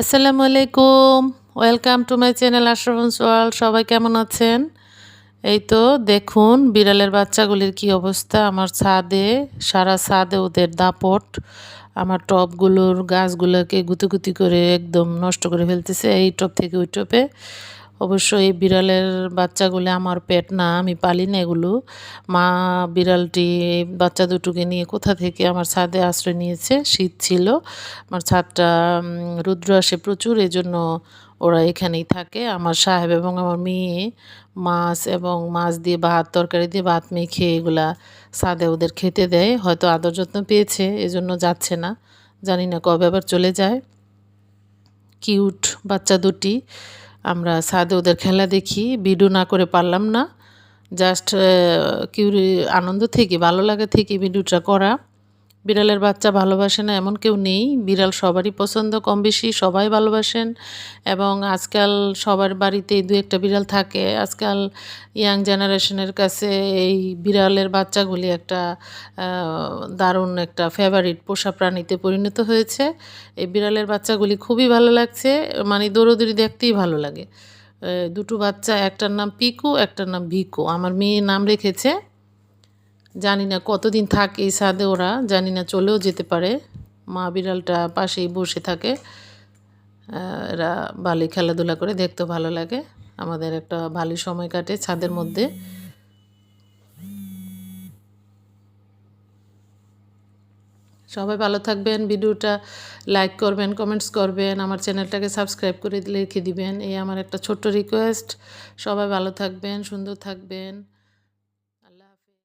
আসসালামু আলাইকুম। Welcome to my channel Ashrafan's world সবাই কেমন আছেন? এই তো দেখুন, বিড়ালের বাচ্চাগুলির কি অবস্থা। আমার ছাদে, সারা ছাদে ওদের দাপট। আমার টপগুলোর গাছগুলোকে গুতি করে একদম নষ্ট করে ফেলতেছে, এই টপ থেকে ওই টপে। অবশ্য এই বিড়ালের বাচ্চাগুলো আমার পেট না, আমি পালি না এগুলো। মা বিড়ালটি বাচ্চা দুটোকে নিয়ে কোথা থেকে আমার ছাদে আশ্রয় নিয়েছে? শীত ছিল, আমার ছাদটা রুদ্র আসে প্রচুর, এজন্য ওরা এখানেই থাকে। আমার সাহেব এবং আমার মেয়ে মাছ এবং মাছ দিয়ে ভাত, তরকারি দিয়ে ভাত মেখে এগুলা ছাদে ওদের খেতে দেয়। হয়তো আদর যত্ন পেয়েছে, এজন্য যাচ্ছে না। জানি না কবে আবার চলে যায়। কিউট বাচ্চা দুটি। আমরা সাদে ওদের খেলা দেখি, ভিডিও না করে পারলাম না। জাস্ট কিউরি আনন্দ থেকে, ভালো লাগে থেকে ভিডিওটা করা। বিড়ালের বাচ্চা ভালোবাসে না, এমন কেউ নেই। বিড়াল সবারই পছন্দ কম বেশি সবাই ভালোবাসেন এবং আজকাল সবার বাড়িতে দু একটা বিড়াল থাকে। আজকাল ইয়াং জেনারেশনের কাছে এই বিড়ালের বাচ্চাগুলি একটা দারুণ একটা ফেভারিট পোষা প্রাণীতে পরিণত হয়েছে। এই বিড়ালের বাচ্চাগুলি খুবই ভালো লাগছে মানে দৌড়দৌড়ি দেখতেই ভালো লাগে। দুটো বাচ্চা, একটার নাম পিকু, একটার নাম ভিকু। আমার মেয়ে নাম রেখেছে জানি না কতদিন থাকে এই ছাদে ওরা, জানি না চলেও যেতে পারে। মা বিড়ালটা পাশেই বসে থাকে। এরা বালি খেলাধুলা করে দেখতে ভালো লাগে। আমাদের একটা ভালো সময় কাটে ছাদের মধ্যে। সবাই ভালো থাকবেন, ভিডিওটা লাইক করবেন কমেন্টস করবেন, আমার চ্যানেলটাকে সাবস্ক্রাইব করে রেখে দিবেন। এই আমার একটা ছোট্ট রিকোয়েস্ট সবাই ভালো থাকবেন, সুন্দর থাকবেন।